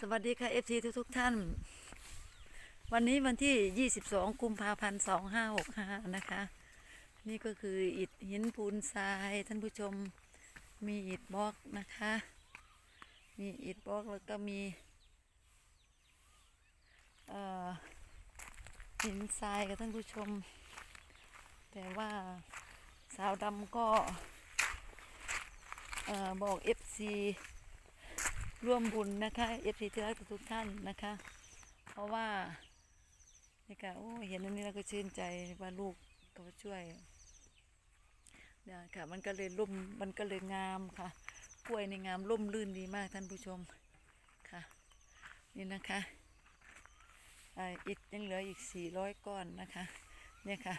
สวัสดีค่ะ FC ทุกทุกท่าน วันนี้วันที่ 22 กุมภาพันธ์ 2565 นะคะ นี่ก็คืออิฐหินปูนทราย ท่านผู้ชมมีอิฐบล็อกนะคะ มีอิฐบล็อกแล้วก็มีหินทรายกับท่านผู้ชม แต่ว่าสาวดำก็เอ่อบอก FC ร่วมบุญนะคะเอฟซีที่รักทุกท่านนะคะ เพราะว่านี่ค่ะโอ้เห็นอันนี้เราก็ชื่นใจว่าลูกเขาช่วยเนี่ยค่ะ มันก็เลยร่มมันก็เลยงามค่ะกล้วยในงามร่มรื่นดีมากท่านผู้ชมค่ะ นี่นะคะอิฐยังเหลืออีกสี่ร้อยก้อนนะคะ เนี่ยค่ะ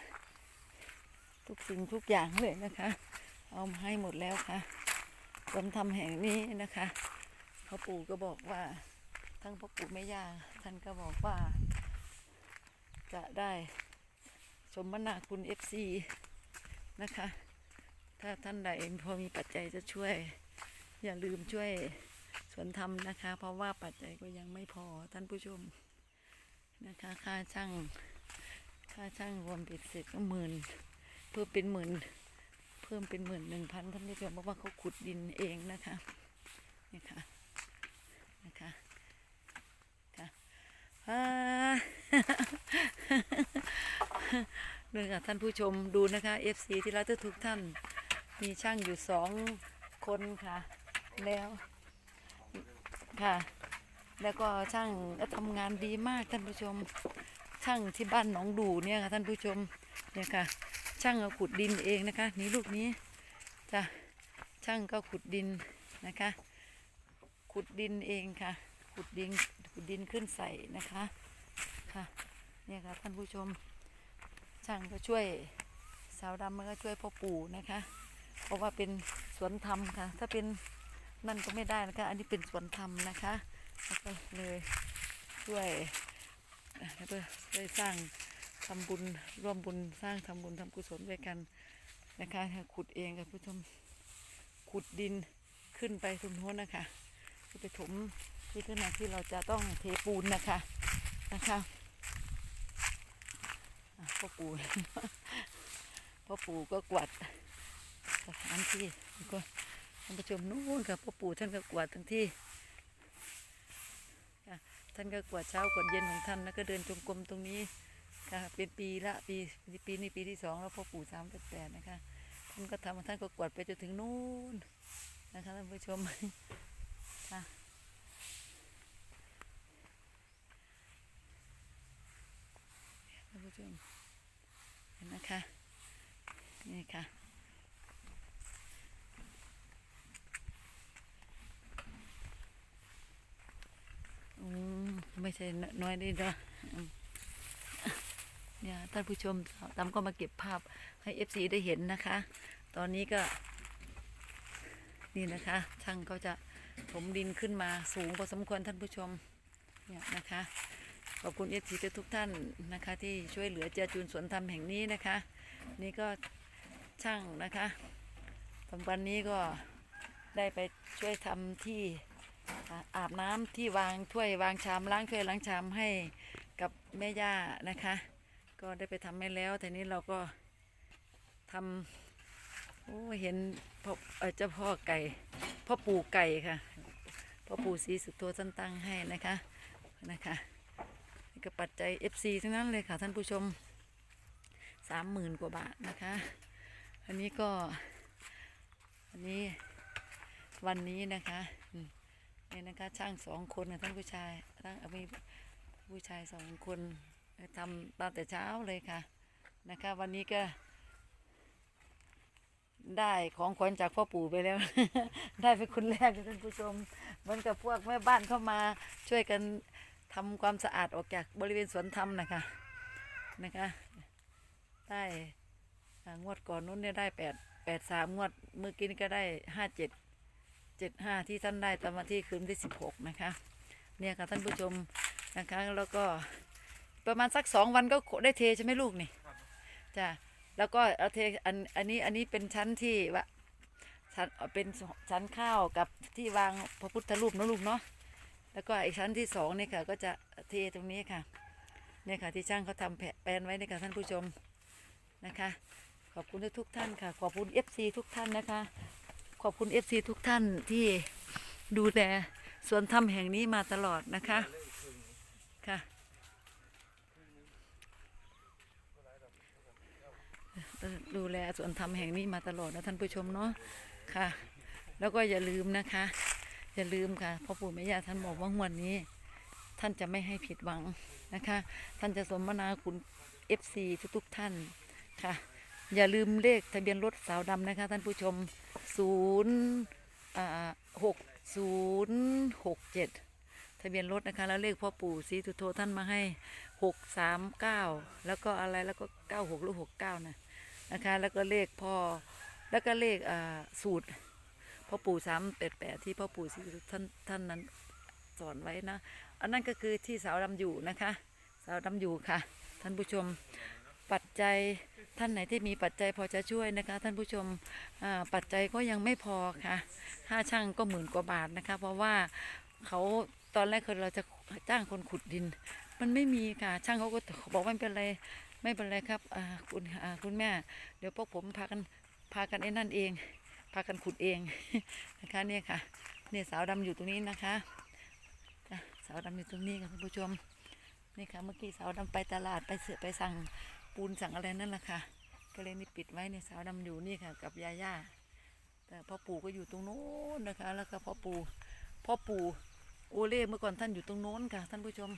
ทุกสิ่งทุกอย่างเลยนะคะ เอามาให้หมดแล้วค่ะสมทำแห่งนี้นะคะ พ่อปู่ก็บอกว่า ทั้งพ่อปู่แม่ย่าท่านก็บอกว่า จะได้สมนาคุณเอฟซีนะคะ ถ้าท่านใดพอมีปัจจัยจะช่วย อย่าลืมช่วยสวนธรรมนะคะ เพราะว่าปัจจัยก็ยังไม่พอท่านผู้ชมนะคะ ค่าช่างค่าช่างรวมป็นเสร็จก็หมื่นเพิ่มเป็นหมื่นเพิ่มเป็นหมื่นหนึ่งพันท่านผู้ชมเพราะว่าเขาขุดดินเองนะคะนี่ค่ะ นะคะค่ะอ่านี่ค่ะท่านผู้ชมดูนะคะ FC ที่รักทุกท่าน มีช่างอยู่สองคนค่ะ แล้วค่ะ แล้วก็ช่างก็ทำงานดีมากท่านผู้ชม ช่างที่บ้านหนองดูเนี่ยค่ะท่านผู้ชมเนี่ยค่ะ ช่างขุดดินเองนะคะ นี่ลูกนี้จ้ะช่างก็ขุดดินนะคะ ขุดดินเองค่ะ ขุดดินขุดดินขึ้นใส่นะคะค่ะเนี่ยค่ะท่านผู้ชมช่างก็ช่วยสาวดำมันก็ช่วยพ่อปู่นะคะ เพราะว่าเป็นสวนธรรมค่ะ ถ้าเป็นนั่นก็ไม่ได้นะคะ อันนี้เป็นสวนธรรมนะคะแล้วก็เลยช่วยแล้วก็ช่วยสร้างทำบุญร่วมบุญสร้างทำบุญทำกุศลด้วยกันนะคะ ขุดเองค่ะผู้ชมขุดดินขึ้นไปตรงโน้นนะคะ ที่ไปถมที่ขณะที่เราจะต้องเทปูนนะคะนะคะพ่อปู่พ่อปู่ก็กวาดสถานที่ก็ท่านผู้ชมนู้นค่ะพ่อปู่ท่านก็กวาดทั้งที่ท่านก็กวาดเช้ากวาดเย็นของท่านแล้วก็เดินจงกรมตรงนี้ค่ะเป็นปีละปีปีนี้ปีที่สองแล้วพ่อปู่สามแปดแปดนะคะท่านก็ทำท่านก็กวาดไปจนถึงนู้นนะคะท่านผู้ชม ค่ะท่านผู้ชมเห็นนะคะ นี่ค่ะอืมไม่ใช่น้อยดีนะอืมเนี่ยท่านผู้ชมตามก็มาเก็บภาพให้เอฟซีได้เห็นนะคะ ตอนนี้ก็ นี่นะคะช่างก็จะ ถมดินขึ้นมาสูงพอสมควรท่านผู้ชมเนี่ยนะคะขอบคุณเอฟซีทุกท่านนะคะ ที่ช่วยเหลือเจอจูนสวนธรรมแห่งนี้นะคะ นี่ก็ช่างนะคะตอนวันนี้ก็ได้ไปช่วยทำที่อาบน้ำที่วางถ้วยวางชามล้างถ้วยล้างชามให้กับแม่ย่านะคะ ก็ได้ไปทำให้แล้วแต่นี้เราก็ทำ โอ้เห็นพ่อเจ้าพ่อไก่พ่อปู่ไก่ค่ะพ่อปู่ศรีสุโธท่านตั้งให้นะคะนะคะนี่ก็ปัจจัย FC ทั้งนั้นเลยค่ะท่านผู้ชมสามหมื่นกว่าบาทนะคะ อันนี้ก็ อันนี้วันนี้นะคะอืมนี่นะคะช่างสองคนนะท่านผู้ชายทั้งมีผู้ชายสองคนทำตั้งแต่เช้าเลยค่ะนะคะ วันนี้ก็ ได้ของขวัญจากพ่อปู่ไปแล้ว ได้เป็นคนแรกท่านผู้ชมเหมือนกับพวกแม่บ้านเข้ามาช่วยกันทำความสะอาดออกจากบริเวณสวนธรรมนะคะนะคะ ได้งวดก่อนนู้นเนี่ยได้แปดแปดสามงวดเมื่อกี้นี่ก็ได้ห้าเจ็ดเจ็ดห้าที่ท่านได้ตอนวันที่คืนที่สิบหกนะคะ เนี่ยค่ะท่านผู้ชมนะคะแล้วก็ประมาณสักสองวันก็ได้เทใช่ไหมลูกนี่จ้ะ แล้วก็เอาเทอันอันนี้อันนี้เป็นชั้นที่ว่าชั้นเป็นชั้นข้าวกับที่วางพระพุทธรูปนะลูกเนาะแล้วก็อีกชั้นที่สองนี่ค่ะ ก็จะเทตรงนี้ค่ะเนี่ยค่ะที่ช่างเขาทำแผนแปลนไว้เนี่ยค่ะท่านผู้ชมนะคะ ขอบคุณทุกท่านค่ะ ขอบคุณ FC ทุกท่านนะคะ ขอบคุณ FC ทุกท่านที่ดูแลสวนธรรมแห่งนี้มาตลอดนะคะค่ะ ดูแลสวนธรรมแห่งนี้มาตลอดนะท่านผู้ชมเนาะค่ะ แล้วก็อย่าลืมนะคะ อย่าลืมค่ะพ่อปู่แม่ย่าท่านบอกว่างวดนี้ ท่านจะไม่ให้ผิดหวังนะคะ ท่านจะสมนาคุณ FC ทุกๆท่านค่ะ อย่าลืมเลขทะเบียนรถสาวดำนะคะ ท่านผู้ชม0อ่าหกศูนย์หกเจ็ดทะเบียนรถนะคะ แล้วเลขพ่อปู่ศรีสุโธท่านมาให้หกสามเก้าแล้วก็อะไรแล้วก็เก้าหกหรือหกเก้านะ นะคะ แล้วก็เลขพ่อแล้วก็เลขอ่าสูตรพ่อปู่สามแปดแปดที่พ่อปู่ท่านท่านนั้นสอนไว้นะ อันนั้นก็คือที่สาวดำอยู่นะคะ สาวดำอยู่ค่ะ ท่านผู้ชมปัจจัยท่านไหนที่มีปัจจัยพอจะช่วยนะคะ ท่านผู้ชมอ่าปัจจัยก็ยังไม่พอค่ะค่าช่างก็หมื่นกว่าบาทนะคะ เพราะว่าเขาตอนแรกคือเราจะจ้างคนขุดดิน มันไม่มีค่ะช่างเขาก็บอกว่าไม่เป็นไร ไม่เป็นไรครับคุณคุณแม่ เดี๋ยวพวกผมพากันพากันไอ้นั่นเอง พากันขุดเองนะคะเนี่ยค่ะเนี่ยสาวดำอยู่ตรงนี้นะคะสาวดำอยู่ตรงนี้ค่ะท่านผู้ชมนี่ค่ะเมื่อกี้สาวดำไปตลาดไปเสือไปสั่งปูนสั่งอะไรนั่นแหละค่ะก็เลยนี่ปิดไว้ในสาวดำอยู่นี่ค่ะ กับยาย่าแต่พ่อปู่ก็อยู่ตรงโน้นนะคะ แล้วก็พ่อปู่พ่อปู่โอเล่เมื่อก่อนท่านอยู่ตรงโน้นค่ะ ท่านผู้ชม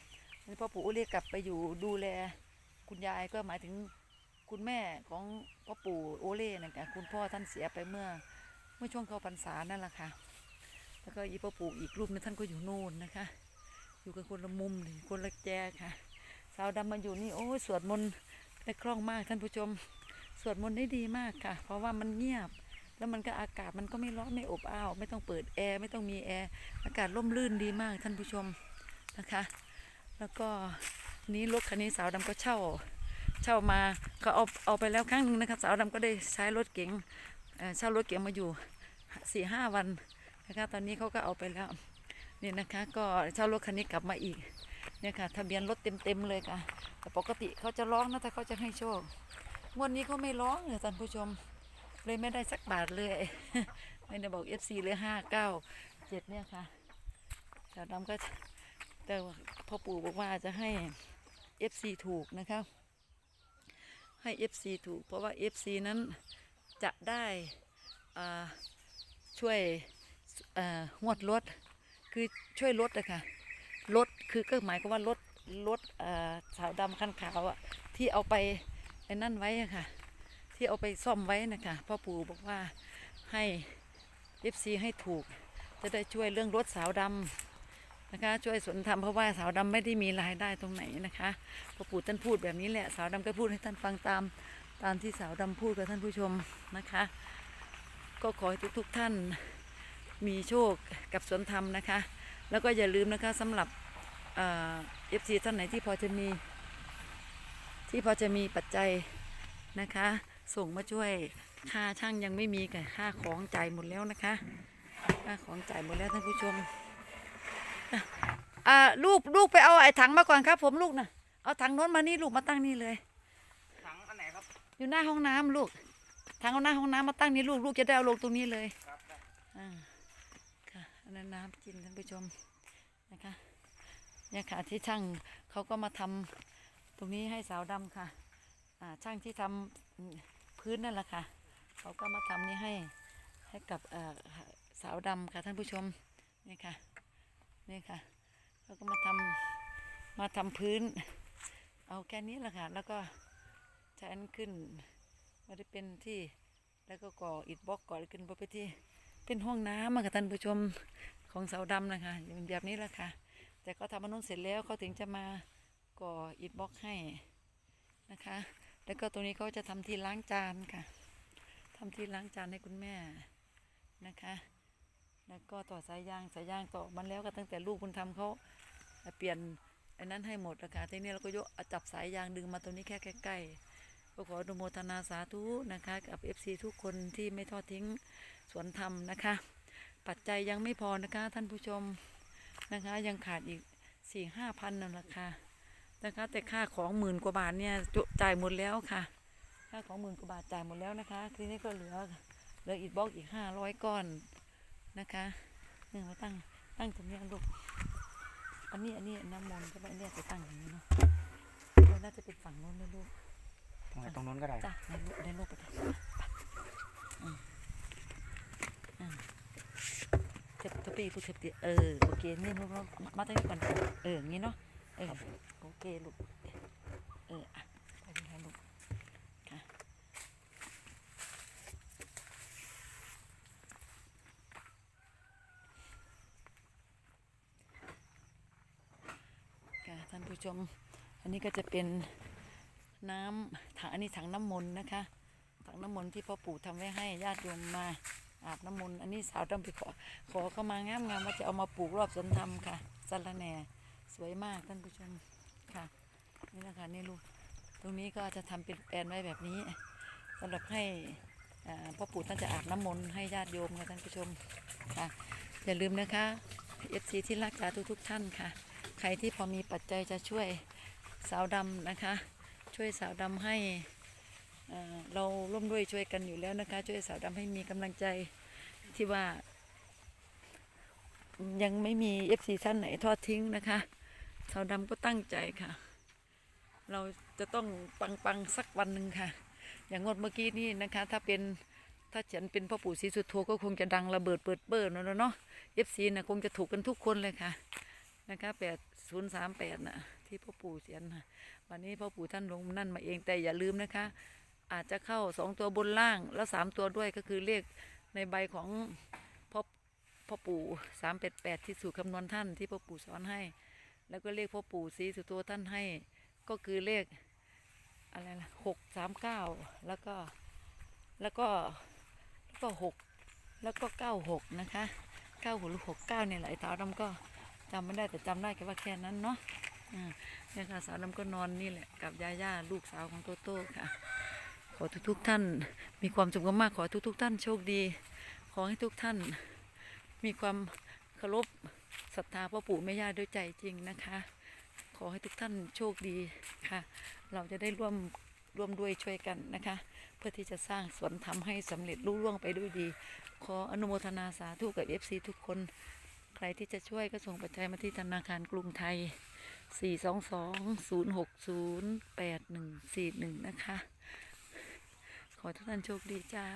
นี่พ่อปู่โอเล่กลับไปอยู่ดูแล คุณยายก็หมายถึงคุณแม่ของพ่อปู่โอเล่นะคะคุณพ่อท่านเสียไปเมื่อ เมื่อช่วงเข้าพรรษานั่นแหละค่ะ แล้วก็อีพ่อปู่อีกรูปนึงท่านก็อยู่โน่นนะคะ อยู่กันคนละมุมเลยคนละแจค่ะ สาวดำมาอยู่นี่โอ้ยสวดมนต์ได้คล่องมากท่านผู้ชม สวดมนต์ได้ดีมากค่ะ เพราะว่ามันเงียบ แล้วมันก็อากาศมันก็ไม่ร้อนไม่อบอ้าว ไม่ต้องเปิดแอร์ไม่ต้องมีแอร์อากาศร่มรื่นดีมากท่านผู้ชมนะคะ แล้วก็ นี้รถคันนี้สาวดำก็เช่า เช่ามาก็เอาเอาไปแล้วครั้งหนึ่งนะคะสาวดำก็ได้ใช้รถเก๋งเช่ารถเก๋งมาอยู่สี่ห้าวันนะคะตอนนี้เขาก็เอาไปแล้วนี่นะคะก็เช่ารถคันนี้กลับมาอีกเนี่ยค่ะทะเบียนรถเต็มๆเลยค่ะ แต่ปกติเขาจะร้องนะถ้าเขาจะให้โชคงวดนี้เขาไม่ร้องเลยท่านผู้ชม เลยไม่ได้สักบาทเลยไม่ได้บอก FC เลยห้าเก้าเจ็ดเนี่ยค่ะสาวดำก็แต่พ่อปู่บอกว่าจะให้ FC ถูกนะคะให้ FC ถูก เพราะว่า FC นั้นจะได้ช่วยงวดลดคือช่วยลดอะค่ะลดคือก็หมายความว่าลดรถเอ่อสาวดำคันขาวอะที่เอาไปไอ้นั่นไว้อะค่ะ ที่เอาไปซ่อมไว้นะคะพ่อปู่บอกว่าให้เอฟซีให้ถูก จะได้ช่วยเรื่องรถสาวดำ นะคะ ช่วยสนทำเพราะว่าสาวดำไม่ได้มีรายได้ตรงไหนนะคะพอปู่ท่านพูดแบบนี้แหละสาวดำก็พูดให้ท่านฟังตามตามที่สาวดำพูดกับท่านผู้ชมนะคะ ก็ขอให้ทุกๆท่านมีโชคกับสวนธรรมนะคะ แล้วก็อย่าลืมนะคะสำหรับเอฟซีท่านไหนที่พอจะมี ที่พอจะมีปัจจัยนะคะ ส่งมาช่วยค่าช่างยังไม่มีกับค่าของจ่ายหมดแล้วนะคะ ค่าของจ่ายหมดแล้วท่านผู้ชม อะอ่าลูกลูกไปเอาไอ้ถังมาก่อนครับ ผมลูกนะเอาถังโน้นมานี่ลูกมาตั้งนี่เลย ถังอันไหนครับ อยู่หน้าห้องน้ำลูก ถังเอาหน้าห้องน้ำมาตั้งนี่ลูกลูกจะได้เอาลงตรงนี้เลยครับได้อ่าค่ะอันนั้นน้ำกินท่านผู้ชมนะคะเนี่ยค่ะที่ช่างเขาก็มาทำตรงนี้ให้สาวดำค่ะอ่าช่างที่ทำอืมพื้นนั่นแหละค่ะเขาก็มาทำนี่ให้ให้กับเอ่อสาวดำค่ะท่านผู้ชมนี่ค่ะ นี่ค่ะเขาก็มาทำมาทำพื้น เอาแค่นี้แหละค่ะ แล้วก็ใช้อันขึ้นม่ได้เป็นที่แล้วก็ก่ออิฐบล็อกก่อขึ้นไปที่เป็นห้องน้ำค่ะท่านผู้ชมของเสาดำนะคะเป็นแบบนี้แหละค่ะ แต่ก็ทำมันนุ่นเสร็จแล้วเขาถึงจะมาก่ออิฐบล็อกให้นะคะ แล้วก็ตรงนี้เขาจะทำที่ล้างจานค่ะทำที่ล้างจานให้คุณแม่นะคะ แล้วก็ต่อสายยางสายยางต่อมันแล้วก็ตั้งแต่ลูกบุญธรรมเขาเปลี่ยนอันนั้นให้หมดนะคะทีนี้เราก็ยกเอาจับสายยางดึงมาตรงนี้แค่ใกล้ๆก็ขออนุโมทนาสาธุนะคะ กับ FC ทุกคนที่ไม่ทอดทิ้งสวนธรรมนะคะ ปัจจัยยังไม่พอนะคะท่านผู้ชมนะคะยังขาดอีกสี่ห้าพันนั่นแหละค่ะนะคะแต่ค่าของหมื่นกว่าบาทเนี่ยจุจ่ายหมดแล้วค่ะ ค่าของหมื่นกว่าบาทจ่ายหมดแล้วนะคะ ทีนี้ก็เหลือเหลืออีกบล็อกอีกห้าร้อยก้อน นะคะเนี่ยมาตั้งตั้งตรงนี้ลูกอันนี้อันนี้น้ำมนต์ใช่ไหมอันนี้จะตั้งอย่างนี้เนาะแล้วน่าจะเป็นฝั่งโน้นนะลูกตรงไหนตรงนู้นก็ได้จ้ะในลูกในลูกไปจ้ะอืมอืมเจ็บตัวปีลูกเจ็บตีเออโอเคนี่ลูกเรามาตั้งนี้ก่อนเอออย่างนี้เนาะเออโอเคลูกเอออะไปดีค่ะลูกค่ะ ค่ะท่าน ผู้ชม อันนี้ก็จะเป็นน้ำถังอันนี้ถังน้ำมนต์นะคะ ถังน้ำมนต์ที่พ่อปู่ทำไว้ให้ญาติโยมมาอาบน้ำมนต์อันนี้สาวดำไปขอ ขอเข้ามางามงามๆว่าจะเอามาปลูกรอบสวนธรรมค่ะสะระแหน่สวยมากท่านผู้ชมค่ะ นี่นะคะนี่ลูกตรงนี้ก็จะทำเป็นแปลนไว้แบบนี้สำหรับให้พ่อปู่ท่านจะอาบน้ำมนต์ให้ญาติโยมค่ะท่านผู้ชมค่ะอย่าลืมนะคะเอฟซีที่รักษาทุกทุกท่านค่ะ ใครที่พอมีปัจจัยจะช่วยสาวดำนะคะ ช่วยสาวดำให้เอ่อเราร่วมด้วยช่วยกันอยู่แล้วนะคะ ช่วยสาวดำให้มีกำลังใจที่ว่า ยังไม่มีเอฟซีท่านไหนทอดทิ้งนะคะ สาวดำก็ตั้งใจค่ะ เราจะต้องปังปังสักวันหนึ่งค่ะ อย่างงวดเมื่อกี้นี่นะคะ ถ้าเป็นถ้าฉันเป็นพ่อปู่ศรีสุโธก็คงจะดังระเบิดเปิดเบิร์นแล้วเนาะเอฟซีนะคงจะถูกกันทุกคนเลยค่ะ นะคะแปดศูนย์สามแปดน่ะที่พ่อปู่เสียนนะวันนี้พ่อปู่ท่านลงนั่นมาเองแต่อย่าลืมนะคะ อาจจะเข้าสองตัวบนล่างแล้วสามตัวด้วยก็คือเลขในใบของพ่อพ่อปู่สามแปดแปดที่สูตรคำนวณท่านที่พ่อปู่สอนให้ แล้วก็เลขพ่อปู่ศรีสุโธท่านให้ ก็คือเลขอะไรล่ะหกสามเก้าแล้วก็แล้วก็แล้วก็หกแล้วก็เก้าหกนะคะเก้าหกหรือหกเก้าเนี่ยหละไอ้าดำก็ จำไม่ได้แต่จำได้แค่ว่าแค่นั้นเนาะเนี่ยค่ะสาวน้ำก็นอนนี่แหละกับยาย่าลูกสาวของโตโต้ค่ะ ขอทุกทุกๆท่าน มีความสุขมากๆขอทุกทุกๆท่านโชคดี ขอให้ทุกท่าน มีความเคารพศรัทธาพ่อปู่แม่ย่าด้วยใจจริงนะคะ ขอให้ทุกท่านโชคดีค่ะ เราจะได้ร่วมร่วมด้วยช่วยกันนะคะ เพื่อที่จะสร้างสวนทำให้สำเร็จรุ่ล่วงไปด้วยดี ขออนุโมทนาสาธุกับเอฟซีทุกคน ใครที่จะช่วยก็ส่งปัจจัยมาที่ธนาคารกรุงไทย 422-060-8141 นะคะ ขอทุกท่านโชคดีจ้า